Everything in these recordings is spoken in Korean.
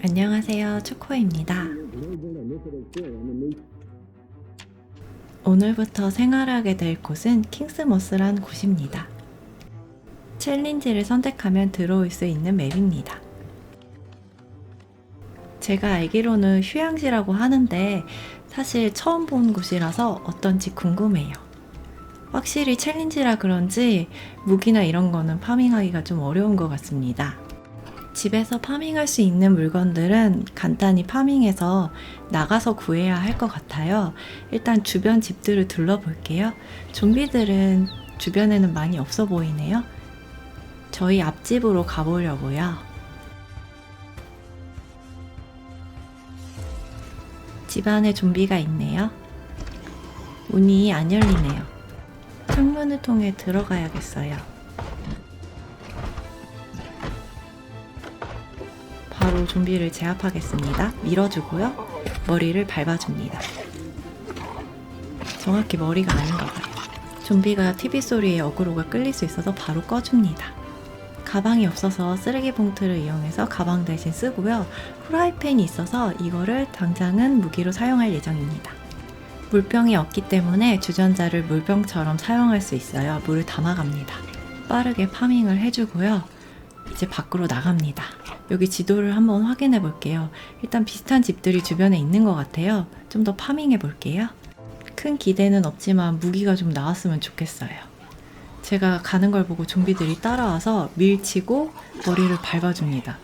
안녕하세요. 초코입니다. 오늘부터 생활하게 될 곳은 킹스모스란 곳입니다. 챌린지를 선택하면 들어올 수 있는 맵입니다. 제가 알기로는 휴양지라고 하는데 사실 처음 본 곳이라서 어떤지 궁금해요. 확실히 챌린지라 그런지 무기나 이런 거는 파밍하기가 좀 어려운 것 같습니다. 집에서 파밍할 수 있는 물건들은 간단히 파밍해서 나가서 구해야 할 것 같아요. 일단 주변 집들을 둘러볼게요. 좀비들은 주변에는 많이 없어 보이네요. 저희 앞집으로 가보려고요. 집 안에 좀비가 있네요. 문이 안 열리네요. 창문을 통해 들어가야겠어요. 좀비를 제압하겠습니다. 밀어주고요. 머리를 밟아줍니다. 정확히 머리가 아닌가 봐요. 좀비가 TV 소리에 어그로가 끌릴 수 있어서 바로 꺼줍니다. 가방이 없어서 쓰레기 봉투를 이용해서 가방 대신 쓰고요. 후라이팬이 있어서 이거를 당장은 무기로 사용할 예정입니다. 물병이 없기 때문에 주전자를 물병처럼 사용할 수 있어요. 물을 담아갑니다. 빠르게 파밍을 해주고요. 이제 밖으로 나갑니다. 여기 지도를 한번 확인해 볼게요. 일단 비슷한 집들이 주변에 있는 것 같아요. 좀 더 파밍해 볼게요. 큰 기대는 없지만 무기가 좀 나왔으면 좋겠어요. 제가 가는 걸 보고 좀비들이 따라와서 밀치고 머리를 밟아줍니다.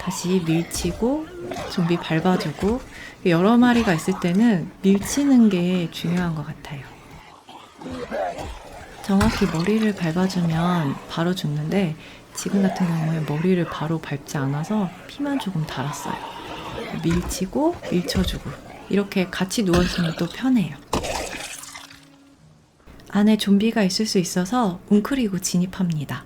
다시 밀치고 좀비 밟아주고 여러 마리가 있을 때는 밀치는 게 중요한 것 같아요. 정확히 머리를 밟아주면 바로 죽는데 지금 같은 경우에 머리를 바로 밟지 않아서 피만 조금 달았어요. 밀치고 밀쳐주고 이렇게 같이 누워있으면 또 편해요. 안에 좀비가 있을 수 있어서 웅크리고 진입합니다.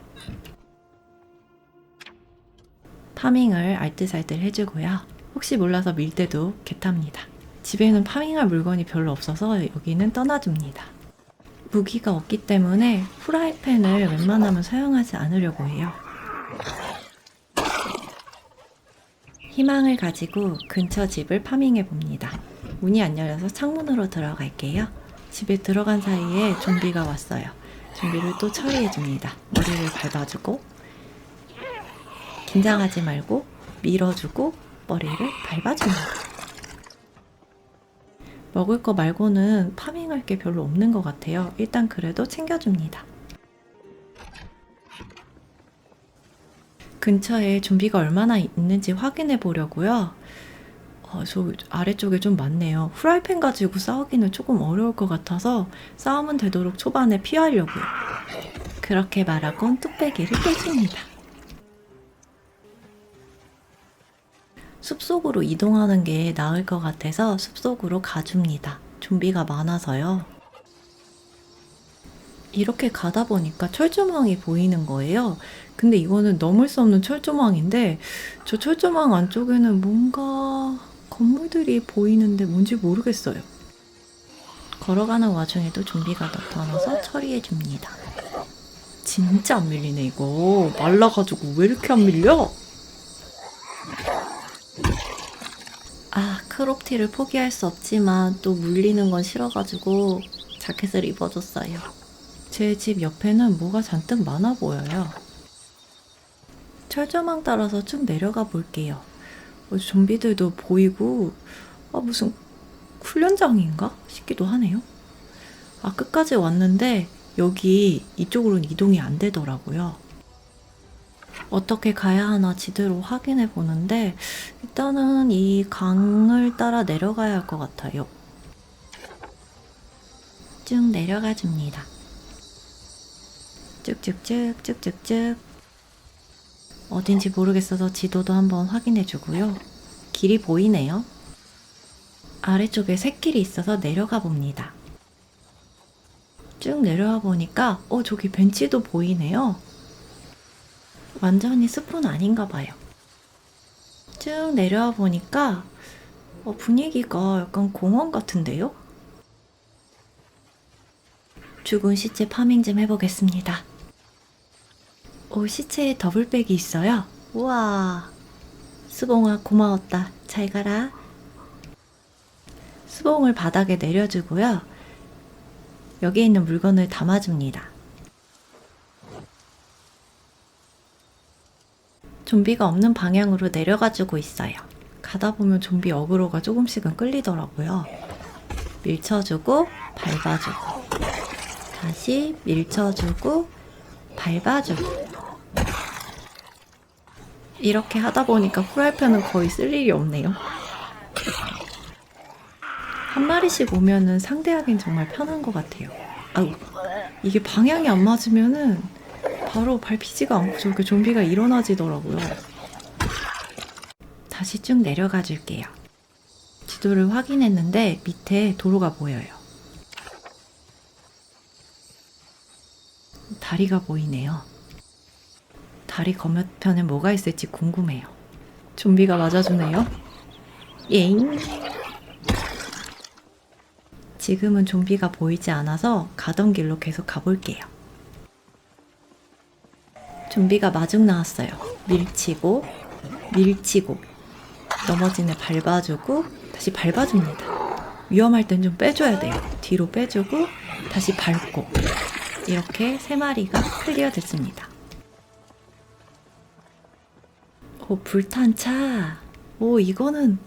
파밍을 알뜰살뜰 해주고요. 혹시 몰라서 밀 때도 개탑니다. 집에는 파밍할 물건이 별로 없어서 여기는 떠나줍니다. 무기가 없기 때문에 후라이팬을 웬만하면 사용하지 않으려고 해요. 희망을 가지고 근처 집을 파밍해 봅니다. 문이 안 열려서 창문으로 들어갈게요. 집에 들어간 사이에 좀비가 왔어요. 좀비를 또 처리해 줍니다. 머리를 밟아주고 긴장하지 말고 밀어주고 머리를 밟아줍니다. 먹을 거 말고는 파밍할 게 별로 없는 것 같아요. 일단 그래도 챙겨줍니다. 근처에 좀비가 얼마나 있는지 확인해 보려고요. 어, 저 아래쪽에 좀 많네요. 후라이팬 가지고 싸우기는 조금 어려울 것 같아서 싸움은 되도록 초반에 피하려고요. 그렇게 말하곤 뚝배기를 깨줍니다. 숲속으로 이동하는 게 나을 것 같아서 숲속으로 가줍니다. 좀비가 많아서요. 이렇게 가다 보니까 철조망이 보이는 거예요. 근데 이거는 넘을 수 없는 철조망인데 저 철조망 안쪽에는 뭔가 건물들이 보이는데 뭔지 모르겠어요. 걸어가는 와중에도 좀비가 나타나서 처리해 줍니다. 진짜 안 밀리네 이거. 말라가지고 왜 이렇게 안 밀려? 아 크롭티를 포기할 수 없지만 또 물리는 건 싫어가지고 자켓을 입어줬어요. 제 집 옆에는 뭐가 잔뜩 많아 보여요. 철조망 따라서 쭉 내려가 볼게요. 어, 좀비들도 보이고 아, 무슨 훈련장인가 싶기도 하네요. 아 끝까지 왔는데 여기 이쪽으로는 이동이 안 되더라고요. 어떻게 가야 하나 지도로 확인해 보는데 일단은 이 강을 따라 내려가야 할 것 같아요. 쭉 내려가 줍니다. 쭉쭉쭉 쭉쭉쭉 어딘지 모르겠어서 지도도 한번 확인해 주고요. 길이 보이네요. 아래쪽에 샛길이 있어서 내려가 봅니다. 쭉 내려와 보니까 어 저기 벤치도 보이네요. 완전히 숲은 아닌가 봐요. 쭉 내려와 보니까 어, 분위기가 약간 공원 같은데요? 죽은 시체 파밍 좀 오, 시체에 더블백이 있어요. 우와. 수봉아 고마웠다. 잘 가라. 수봉을 바닥에 내려주고요. 여기에 있는 물건을 담아줍니다. 좀비가 없는 방향으로 내려가주고 있어요. 가다 보면 좀비 어그로가 조금씩은 끌리더라고요. 밀쳐주고 밟아주고 다시 밀쳐주고 밟아주고 이렇게 하다 보니까 프라이팬은 거의 쓸 일이 없네요. 한 마리씩 오면은 상대하기엔 정말 편한 것 같아요. 아우 이게 방향이 안 맞으면은 바로 밟히지가 않고 저렇게 좀비가 일어나지더라고요. 다시 쭉 내려가 줄게요. 지도를 확인했는데 밑에 도로가 보여요. 다리가 보이네요. 다리 건너편에 뭐가 있을지 궁금해요. 좀비가 맞아주네요. 예잉. 지금은 좀비가 보이지 않아서 가던 길로 계속 가볼게요. 좀비가 마중 나왔어요. 밀치고, 밀치고, 넘어진 애 밟아주고, 다시 밟아줍니다. 위험할 땐 좀 빼줘야 돼요. 뒤로 빼주고, 다시 밟고. 이렇게 세 마리가 클리어 됐습니다. 오, 불탄 차. 오, 이거는,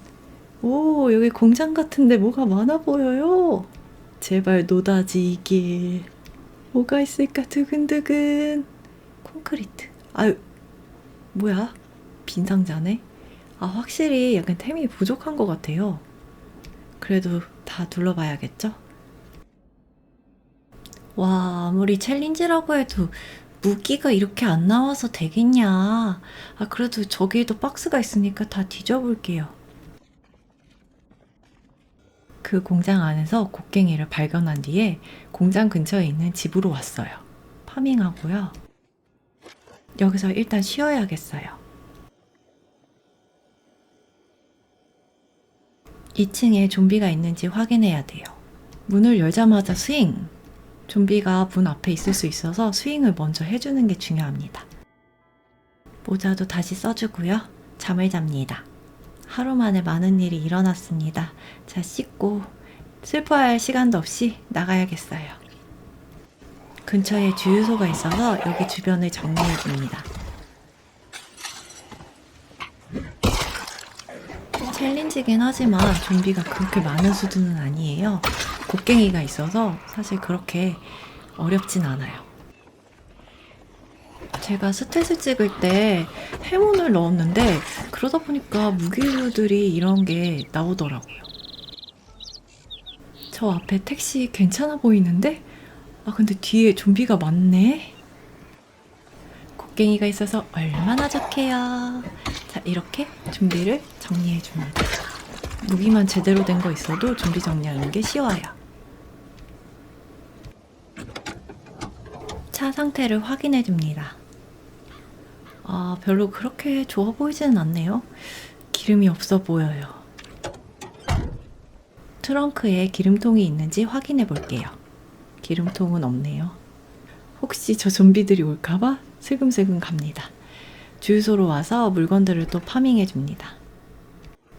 오, 여기 공장 같은데 뭐가 많아 보여요. 제발 노다지 길. 뭐가 있을까, 두근두근. 콘크리트. 아유, 뭐야? 빈 상자네? 아, 확실히 약간 템이 부족한 것 같아요. 그래도 다 둘러봐야겠죠? 와, 아무리 챌린지라고 해도 무기가 이렇게 안 나와서 되겠냐. 아, 그래도 저기에도 박스가 있으니까 다 뒤져볼게요. 그 공장 안에서 곡괭이를 발견한 뒤에 공장 근처에 있는 집으로 왔어요. 파밍하고요. 여기서 일단 쉬어야겠어요. 2층에 좀비가 있는지 확인해야 돼요. 문을 열자마자 스윙! 좀비가 문 앞에 있을 수 있어서 스윙을 먼저 해주는 게 중요합니다. 모자도 다시 써주고요. 잠을 잡니다. 하루 만에 많은 일이 일어났습니다. 자, 씻고 슬퍼할 시간도 없이 나가야겠어요. 근처에 주유소가 있어서 여기 주변을 정리해 줍니다. 챌린지긴 하지만 좀비가 그렇게 많은 수준은 아니에요. 곡괭이가 있어서 사실 그렇게 어렵진 않아요. 제가 스탯을 찍을 때 해문을 넣었는데 그러다 보니까 무기류들이 이런 게 나오더라고요. 저 앞에 택시 괜찮아 보이는데? 아 근데 뒤에 좀비가 많네? 곡괭이가 있어서 얼마나 좋게요. 자 이렇게 좀비를 정리해 줍니다. 무기만 제대로 된 거 있어도 좀비 정리하는 게 쉬워요. 차 상태를 확인해 줍니다. 아, 별로 그렇게 좋아 보이지는 않네요. 기름이 없어 보여요. 트렁크에 기름통이 있는지 확인해 볼게요. 기름통은 없네요. 혹시 저 좀비들이 올까봐 슬금슬금 갑니다. 주유소로 와서 물건들을 또 파밍해 줍니다.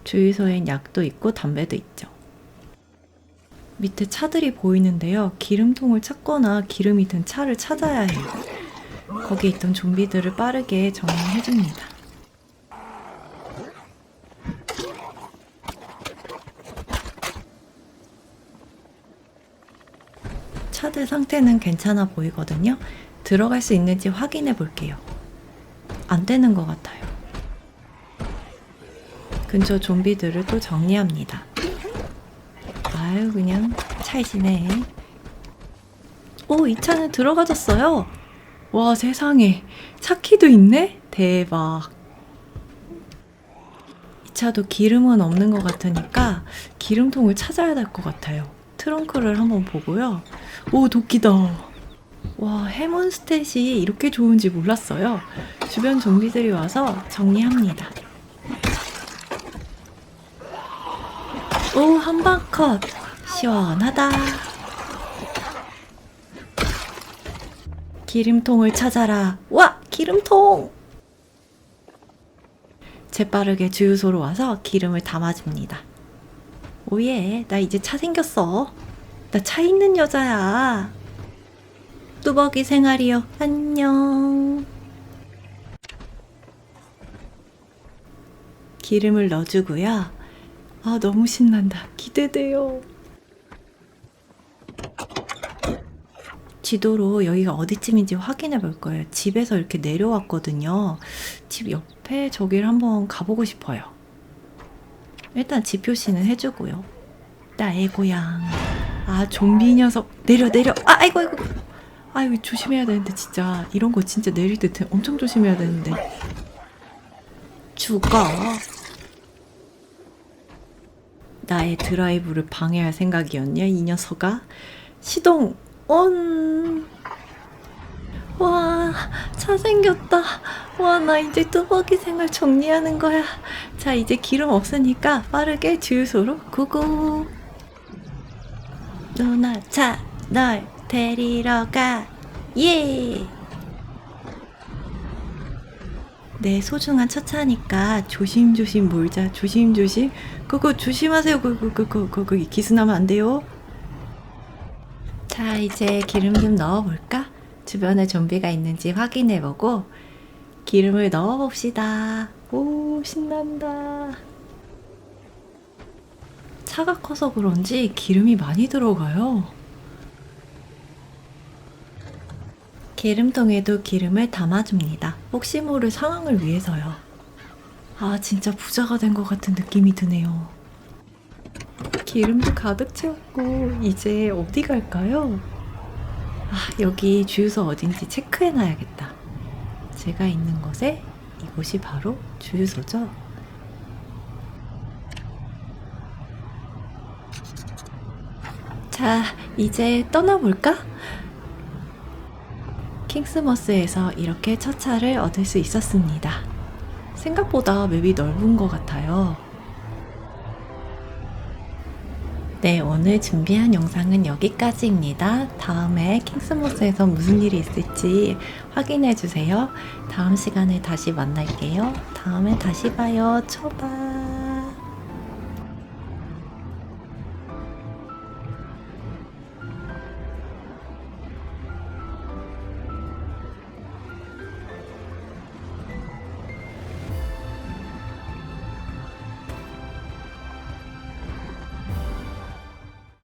주유소엔 약도 있고 담배도 있죠. 밑에 차들이 보이는데요. 기름통을 찾거나 기름이 든 차를 찾아야 해요. 거기에 있던 좀비들을 빠르게 정리해 줍니다. 상태는 괜찮아 보이거든요. 들어갈 수 있는지 확인해 볼게요. 안 되는 것 같아요. 근처 좀비들을 또 정리합니다. 아유, 그냥 찰지네. 오, 이 차는 들어가졌어요. 와, 세상에. 차키도 있네? 대박. 이 차도 기름은 없는 것 같으니까 기름통을 찾아야 될 것 같아요. 트렁크를 한번 보고요. 오, 도끼다. 와, 해몬 스탯이 이렇게 좋은지 몰랐어요. 주변 좀비들이 와서 정리합니다. 오, 한방 컷. 시원하다. 기름통을 찾아라. 와, 기름통! 재빠르게 주유소로 와서 기름을 담아줍니다. 오예, 나 이제 차 생겼어. 나 차 있는 여자야. 뚜벅이 생활이요. 안녕. 기름을 넣어주고요. 아, 너무 신난다. 기대돼요. 지도로 여기가 어디쯤인지 확인해 볼 거예요. 집에서 이렇게 내려왔거든요. 집 옆에 저기를 한번 가보고 싶어요. 일단 집 표시는 해주고요. 나의 고향. 아, 좀비 녀석. 내려, 내려. 아, 아이고, 아이고. 아이고, 조심해야 되는데, 진짜. 이런 거 진짜 내릴 때 엄청 조심해야 되는데. 죽어. 나의 드라이브를 방해할 생각이었냐, 이 녀석아? 시동 온. 와, 차 생겼다. 와, 나 이제 뚜벅이 생활 정리하는 거야. 자, 이제 기름 없으니까 빠르게 주유소로 구구. 누나 차, 널 데리러 가. 예! 내 소중한 첫 차니까 조심조심 몰자. 조심조심. 그거 조심하세요. 그거, 그거, 그거 기스나면 안 돼요. 자, 이제 기름 좀 넣어볼까? 주변에 좀비가 있는지 확인해 보고 기름을 넣어 봅시다. 오, 신난다. 차가 커서 그런지 기름이 많이 들어가요. 기름통에도 기름을 담아줍니다. 혹시 모를 상황을 위해서요. 아, 진짜 부자가 된 것 같은 느낌이 드네요. 기름도 가득 채웠고 이제 어디 갈까요? 아, 여기 주유소 어딘지 체크해 놔야겠다. 제가 있는 곳에 이곳이 바로 주유소죠. 자, 이제 떠나볼까? 킹스머스에서 이렇게 첫 차를 얻을 수 있었습니다. 생각보다 맵이 넓은 것 같아요. 네, 오늘 준비한 영상은 여기까지입니다. 다음에 킹스모스에서 무슨 일이 있을지 확인해 주세요. 다음 시간에 다시 만날게요. 다음에 다시 봐요. 초밥.